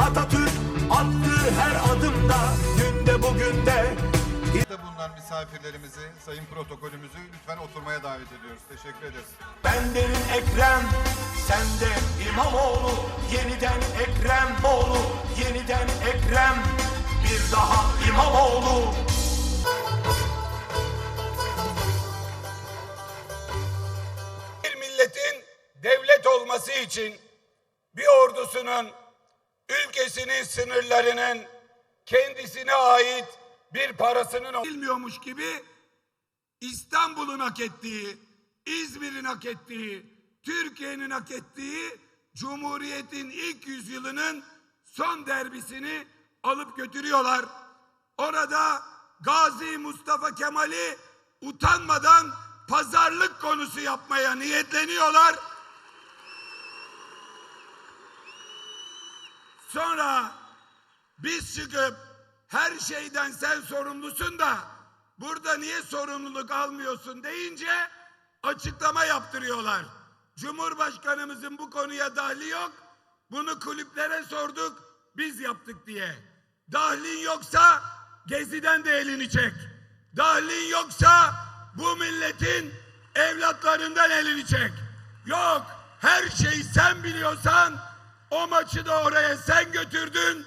Atatürk attığı her adımda günde bugün de de bulunan misafirlerimizi, sayın protokolümüzü lütfen oturmaya davet ediyoruz. Teşekkür ederiz. Ben derim Ekrem, sen de İmamoğlu, yeniden Ekrem oğlu, yeniden Ekrem, bir daha İmamoğlu. bir milletin devlet olması için bir ordusunun ülkesinin sınırlarının kendisine ait bir parasının bilmiyormuş gibi İstanbul'un hak ettiği, İzmir'in hak ettiği, Türkiye'nin hak ettiği Cumhuriyet'in ilk yüzyılının son derbisini alıp götürüyorlar. Orada Gazi Mustafa Kemal'i utanmadan pazarlık konusu yapmaya niyetleniyorlar. Sonra biz çıkıp her şeyden sen sorumlusun da burada niye sorumluluk almıyorsun deyince açıklama yaptırıyorlar. Cumhurbaşkanımızın bu konuya dahli yok. Bunu kulüplere sorduk biz yaptık diye. Dahlin yoksa Gezi'den de elini çek. Dahlin yoksa bu milletin evlatlarından elini çek. Yok her şeyi sen biliyorsan o maçı da oraya sen götürdün.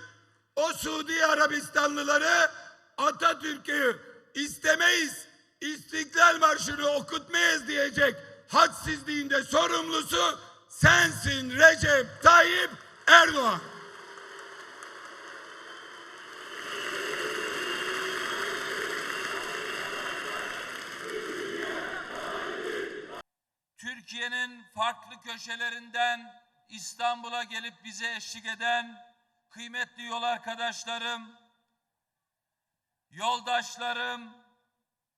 O Suudi Arabistanlıları Atatürk'ü istemeyiz, İstiklal Marşı'nı okutmayız diyecek hadsizliğinde sorumlusu sensin Recep Tayyip Erdoğan. Türkiye'nin farklı köşelerinden İstanbul'a gelip bize eşlik eden kıymetli yol arkadaşlarım, yoldaşlarım,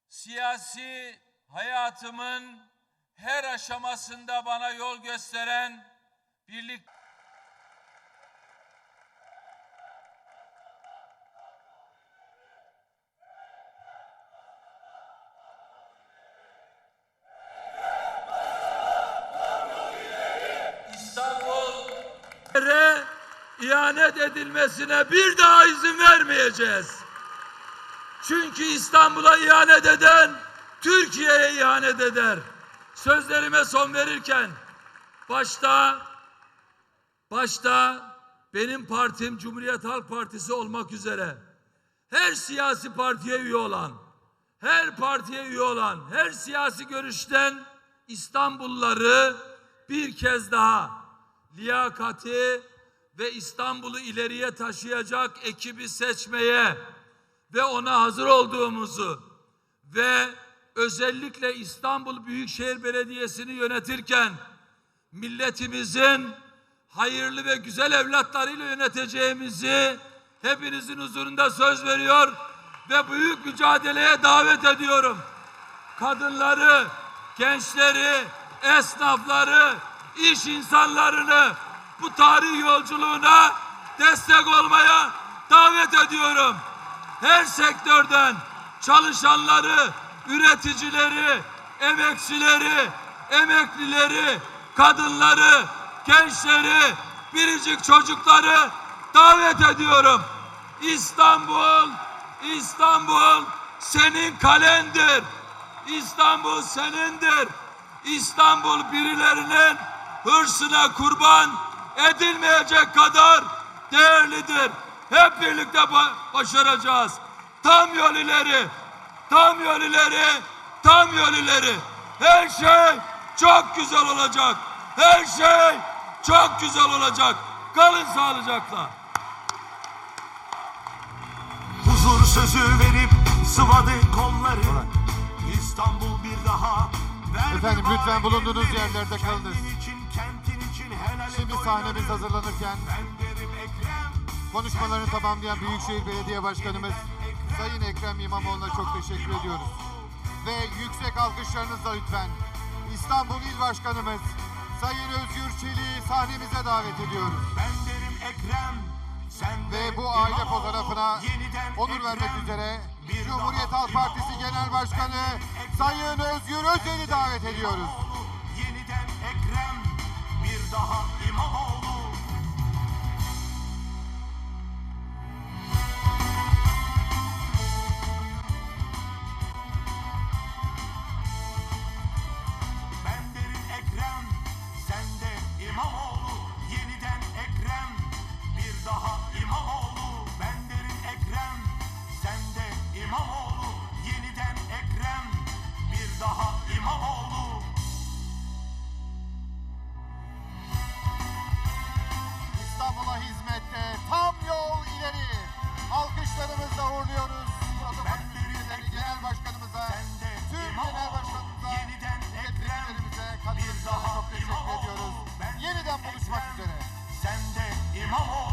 siyasi hayatımın her aşamasında bana yol gösteren birlik İstanbul Yere ihanet edilmesine bir daha izin vermeyeceğiz. Çünkü İstanbul'a ihanet eden Türkiye'ye ihanet eder. Sözlerime son verirken başta başta benim partim Cumhuriyet Halk Partisi olmak üzere her siyasi partiye üye olan, her partiye üye olan, her siyasi görüşten İstanbulluları bir kez daha liyakati ve İstanbul'u ileriye taşıyacak ekibi seçmeye ve ona hazır olduğumuzu ve özellikle İstanbul Büyükşehir Belediyesi'ni yönetirken milletimizin hayırlı ve güzel evlatlarıyla yöneteceğimizi hepinizin huzurunda söz veriyor ve büyük mücadeleye davet ediyorum. Kadınları, gençleri, esnafları, iş insanlarını bu tarih yolculuğuna destek olmaya davet ediyorum. Her sektörden çalışanları, üreticileri, emekçileri, emeklileri, kadınları, gençleri, biricik çocukları davet ediyorum. İstanbul, İstanbul senin kalendir. İstanbul senindir. İstanbul birilerinin hırsına kurban edilmeyecek kadar değerlidir. Hep birlikte ba- başaracağız. Tam yol ileri, tam yol ileri, tam yol ileri. Her şey çok güzel olacak. Her şey çok güzel olacak. Kalın sağlıcakla. Huzur sözü verip sıvadı kolları İstanbul bir daha Efendim, lütfen bulunduğunuz yerlerde kalınız. Şimdi sahnemiz hazırlanırken konuşmalarını tamamlayan Büyükşehir Belediye Başkanımız Sayın Ekrem İmamoğlu'na çok teşekkür ediyoruz. Ve yüksek alkışlarınızla lütfen İstanbul İl Başkanımız Sayın Özgür Çelik'i sahnemize davet ediyoruz. Ben derim Ekrem sen Ve bu aile İmamoğlu. fotoğrafına onur vermek üzere Cumhuriyet Halk Partisi. Genel Başkanı Sayın Özgür Özel'i davet ediyoruz. İmamoğlu. Yeniden Ekrem bir daha oluyoruz. Protokol Türkiye'deki Genel Başkanımıza, Tüm Genel Başkanımıza, milletvekillerimize katkılarına çok teşekkür ediyoruz. Ben Yeniden buluşmak üzere. Sen de İmamoğlu.